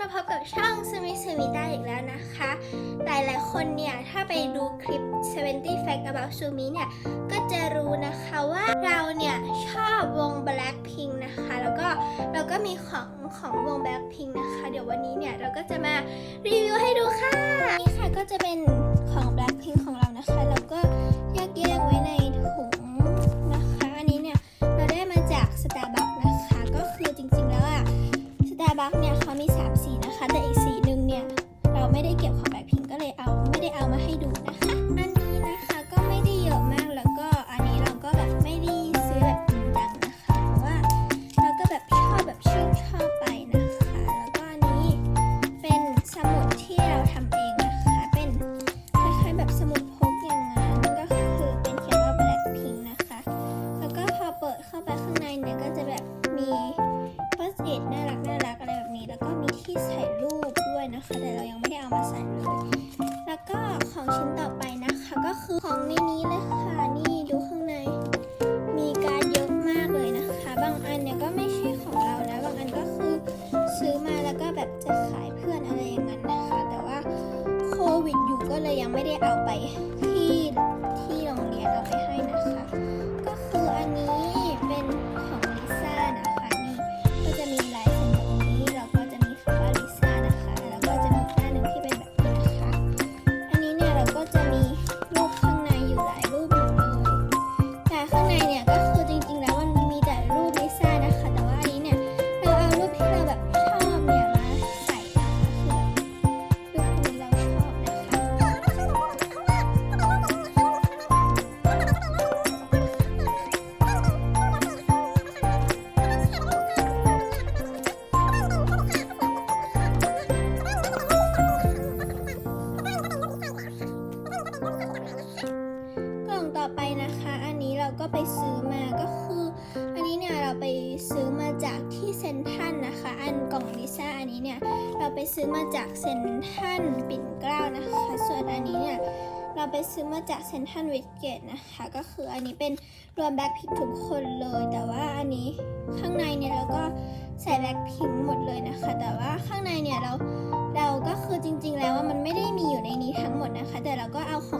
มาพบกับช่องสมิสมิได้อีกแล้วนะคะ หลายๆคนเนี่ย ถ้าไปดูคลิป 70 Fact About Sumi เนี่ย ก็จะรู้นะคะว่าเราเนี่ย ชอบวง Blackpink นะคะ แล้วก็เราก็มีของของวง Blackpink นะคะ เดี๋ยววันนี้เนี่ย เราก็จะมารีวิวให้ดูค่ะ นี่ค่ะก็จะเป็นของ Blackpink ของ นะคะ แต่เรายังไม่ได้เอามาใส่เลย แล้วก็ของชิ้นต่อไปนะคะ ก็คือของในนี้เลยค่ะ นี่ดูข้างใน มีการเยอะมากเลยนะคะ บางอันเนี่ยก็ไม่ใช่ของเรานะ บางอันก็คือซื้อมาแล้วก็แบบจะขายเพื่อนอะไรอย่างนั้นนะคะ แต่ว่าโควิดอยู่ก็เลยยังไม่ได้เอาไปที่ ก็ไปซื้อมาก็คือ อันนี้เนี่ยเราไปซื้อมาจากที่เซนทันนะคะ อันกล่องลิซ่าอันนี้เนี่ยเราไปซื้อมาจากเซนทันปิ่นเกล้านะคะ ส่วนอันนี้เนี่ยเราไปซื้อมาจากเซนทันวิสเกตนะคะ ก็คืออันนี้เป็นรวมแบ็คพิงทุกคนเลย แต่ว่าอันนี้ข้างในเนี่ยเราก็ใส่แบ็คพิงหมดเลยนะคะ แต่ว่าข้างในเนี่ยเราเราก็คือจริง ๆ แล้วว่ามันไม่ได้มีอยู่ในนี้ทั้งหมดนะคะ แต่เราก็เอาของ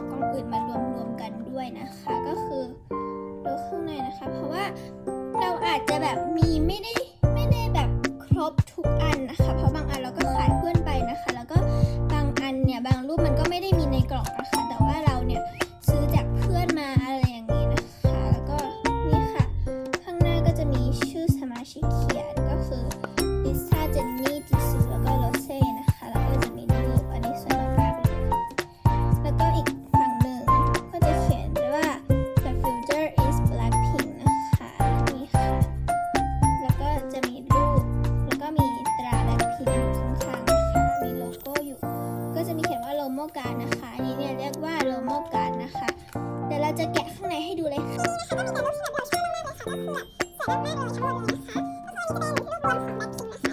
แกะข้างในให้ดูเลยค่ะแล้ว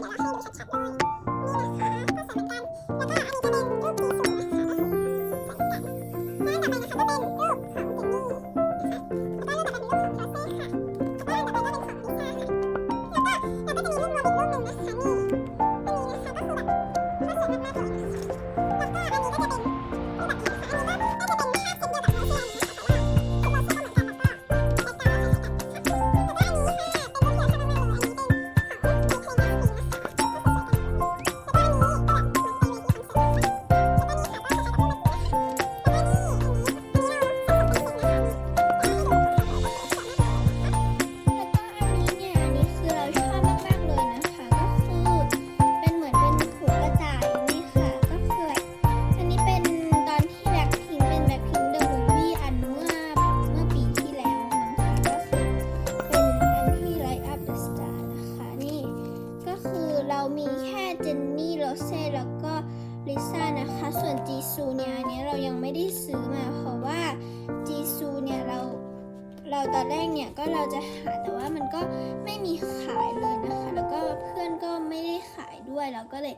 เราตอนแรกเนี่ยก็เราจะหาแต่ว่ามันก็ไม่มีขายเลยนะคะ แล้วก็เพื่อนก็ไม่ได้ขายด้วยเราก็เลย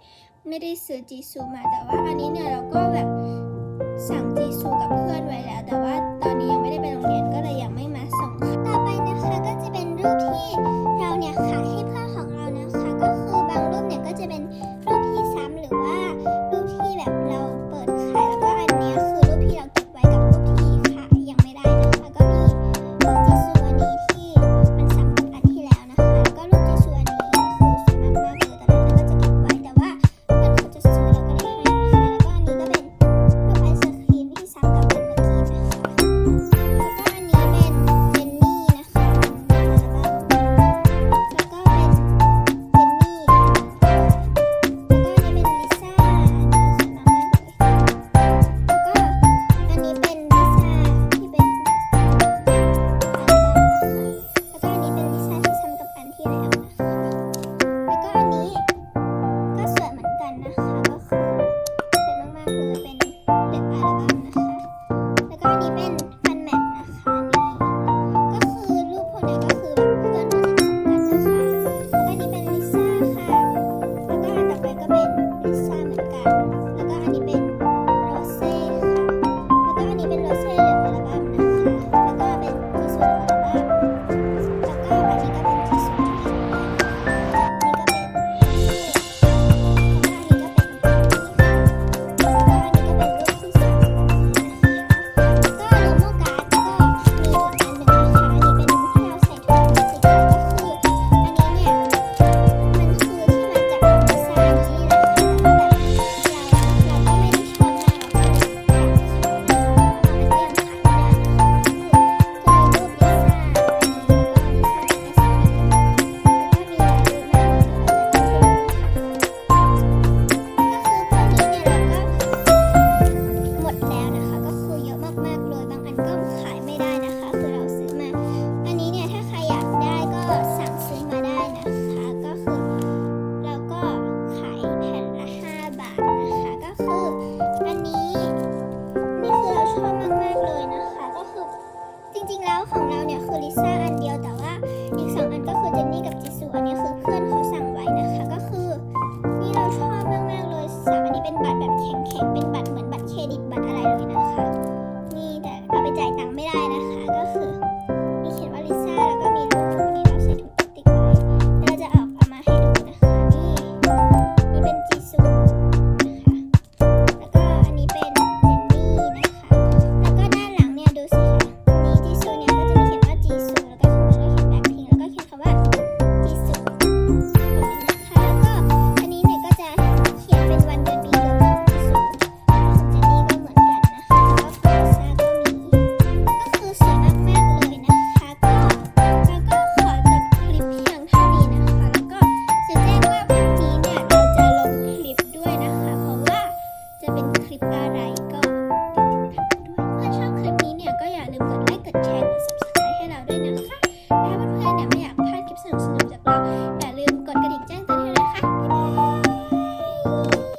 ไม่ได้ซื้อจีซูมา แต่ว่าอันนี้เนี่ยเราก็แบบสั่งจีซูกับเพื่อนไว้แล้ว แต่ว่าตอนนี้ยังไม่ได้ไปโรงเรียนก็เลยยังไม่มาส่งค่ะต่อไปนะคะก็จะเป็นรูปที่เราเนี่ย n'écris pas